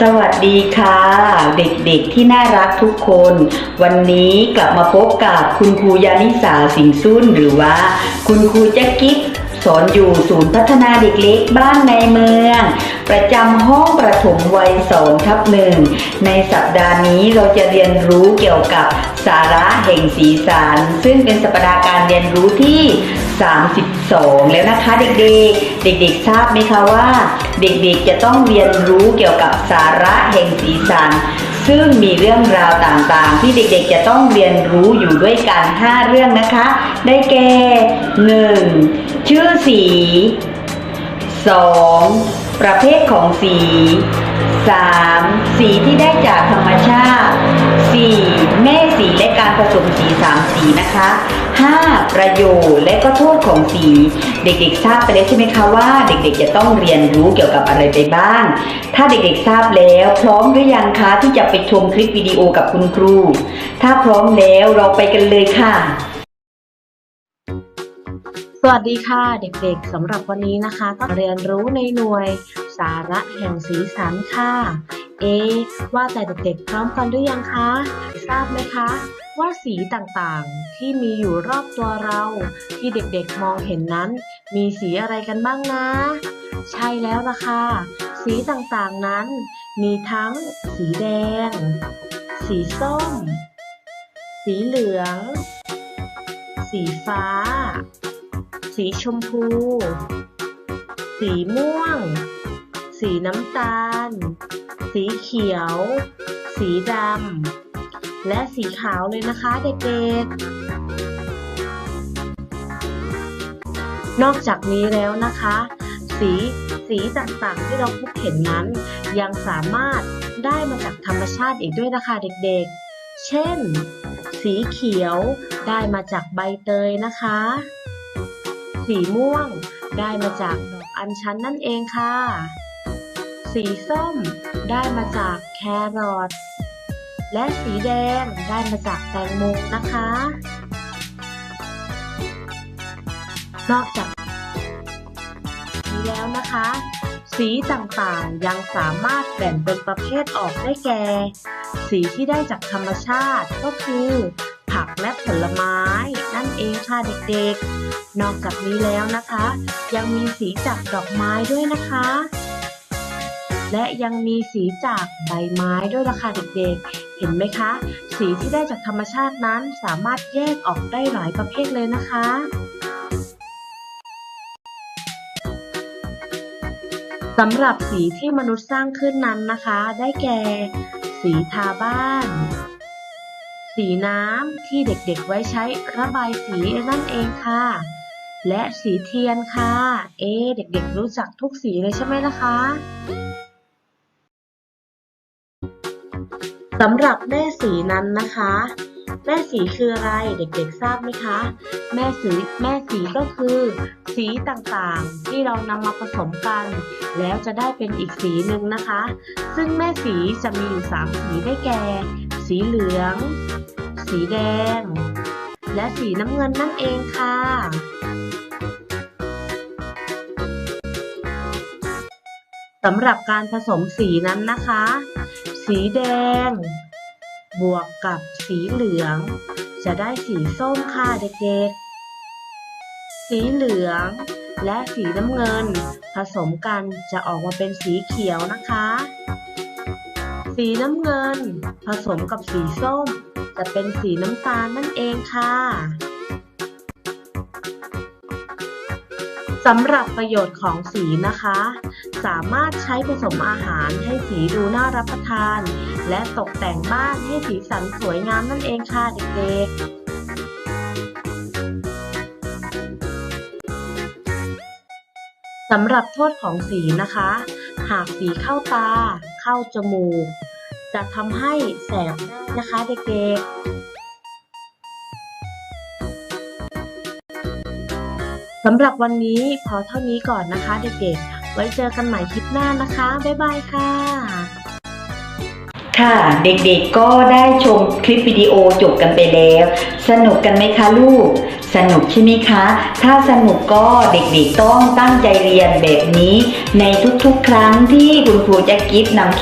สวัสดีค่ะ เด็กๆที่น่ารักทุกคน วันนี้กลับมาพบกับคุณครูยานิสาสิงสุนหรือว่า คุณครูแจ็กกิ๊ สอนอยู่ศูนย์พัฒนาเด็กเล็กบ้านในเมือง ประจำห้องประถมวัย2ทับหนึ่งในสัปดาห์นี้เราจะเรียนรู้เกี่ยวกับสาระแห่งสีสันซึ่งเป็นสัปดาห์การเรียนรู้ที่ 32 แล้วนะคะเด็กๆ เด็กๆทราบไหมคะว่า เด็กๆจะต้องเรียนรู้เกี่ยวกับสาระแห่งสีสัน ซึ่งมีเรื่องราวต่างๆ ที่เด็กๆ จะต้องเรียนรู้อยู่ด้วยกัน 5 เรื่องนะคะ ได้แก่ 1. ชื่อสี 2. ประเภทของสี 3. สีที่ได้จากธรรมชาติ 4. แม่สีและการผสมสีสามสีนะคะ 5. ประโยชน์และก็โทษของสี เด็กๆ ทราบไปแล้วใช่ไหมคะว่า เด็กๆ จะต้องเรียนรู้เกี่ยวกับอะไรไปบ้าง ถ้าเด็กๆ ทราบแล้วพร้อมหรือยังคะที่จะไปชมคลิปวิดีโอกับคุณครู ถ้าพร้อมแล้วเราไปกันเลยค่ะ สวัสดีค่ะเด็กๆสำหรับวันนี้นะคะ ก็เรียนรู้ในหน่วยสาระแห่งสีสันค่ะ เอ ว่าแต่เด็กๆพร้อมกันหรือยังคะ ทราบไหมคะ ว่าสีต่างๆที่มีอยู่รอบตัวเรา ที่เด็กๆมองเห็นนั้น มีสีอะไรกันบ้างนะ ใช่แล้วล่ะค่ะ สีต่างๆนั้น มีทั้งสีแดง สีส้ม สีเหลือง สีฟ้า สีชมพู สีม่วง สีน้ำตาล สีเขียว สีดำ และสีขาวเลยนะคะเด็กๆ นอกจากนี้แล้วนะคะ สีสีต่างๆที่เราพบเห็นนั้น ยังสามารถได้มาจากธรรมชาติอีกด้วยนะคะเด็กๆ เช่น สีเขียวได้มาจากใบเตยนะคะ สีม่วง ได้มาจากดอกอัญชันนั่นเองค่ะ สีส้ม ได้มาจากแครอท และสีแดงได้มาจากแตงโมนะคะ นอกจากนี้แล้วนะคะ สีต่างๆยังสามารถแบ่งเป็นประเภทออกได้แก่ สีที่ได้จากธรรมชาติก็คือ และผลไม้ นั่นเองค่ะเด็กๆ นอกจากนี้แล้วนะคะ ยังมีสีจากดอกไม้ด้วยนะคะ และยังมีสีจากใบไม้ด้วยล่ะค่ะเด็กๆ เห็นไหมคะ สีที่ได้จากธรรมชาตินั้นสามารถแยกออกได้หลายประเภทเลยนะคะสำหรับสีที่มนุษย์สร้างขึ้นนั้นนะคะ ได้แก่ สีทาบ้าน สีน้ำที่เด็กๆไว้ใช้ระบายสีนั่นเองค่ะ และสีเทียนค่ะ เอ๊เด็กๆรู้จักทุกสีเลยใช่ไหมล่ะคะสำหรับแม่สีนั้นนะคะ แม่สีคืออะไรเด็กๆทราบไหมคะ แม่สีแม่สีก็คือ สีต่างๆที่เรานำมาผสมกัน แล้วจะได้เป็นอีกสีหนึ่งนะคะ ซึ่งแม่สีจะมีอยู่สามสีได้แก่ สีเหลือง สีแดง และสีน้ำเงินนั่นเองค่ะ สำหรับการผสมสีนั้นนะคะ สีแดง บวกกับสีเหลือง จะได้สีส้มค่ะเด็กๆ สีเหลืองและสีน้ำเงิน ผสมกันจะออกมาเป็นสีเขียวนะคะ สีน้ำเงิน ผสมกับสีส้ม จะเป็นสีน้ำตาลนั่นเองค่ะสำหรับประโยชน์ของสีนะคะ สามารถใช้ผสมอาหารให้สีดูน่ารับประทาน และตกแต่งบ้านให้สีสันสวยงามนั่นเองค่ะเด็กๆสำหรับโทษของสีนะคะ หากสีเข้าตา เข้าจมูก จะทำให้แสบนะคะเด็กๆสำหรับวันนี้พอเท่านี้ก่อนนะคะเด็กๆ ไว้เจอกันใหม่คลิปหน้านะคะ บ๊ายบายค่ะ ค่ะเด็กๆก็ได้ชมคลิปวิดีโอจบกันไปแล้ว สนุกกันไหมคะลูกสนุกใช่ไหมคะ ถ้าสนุกก็เด็กๆต้องตั้งใจเรียนแบบนี้ ในทุกๆ ครั้งที่คุณครูจ็คกิฟนำ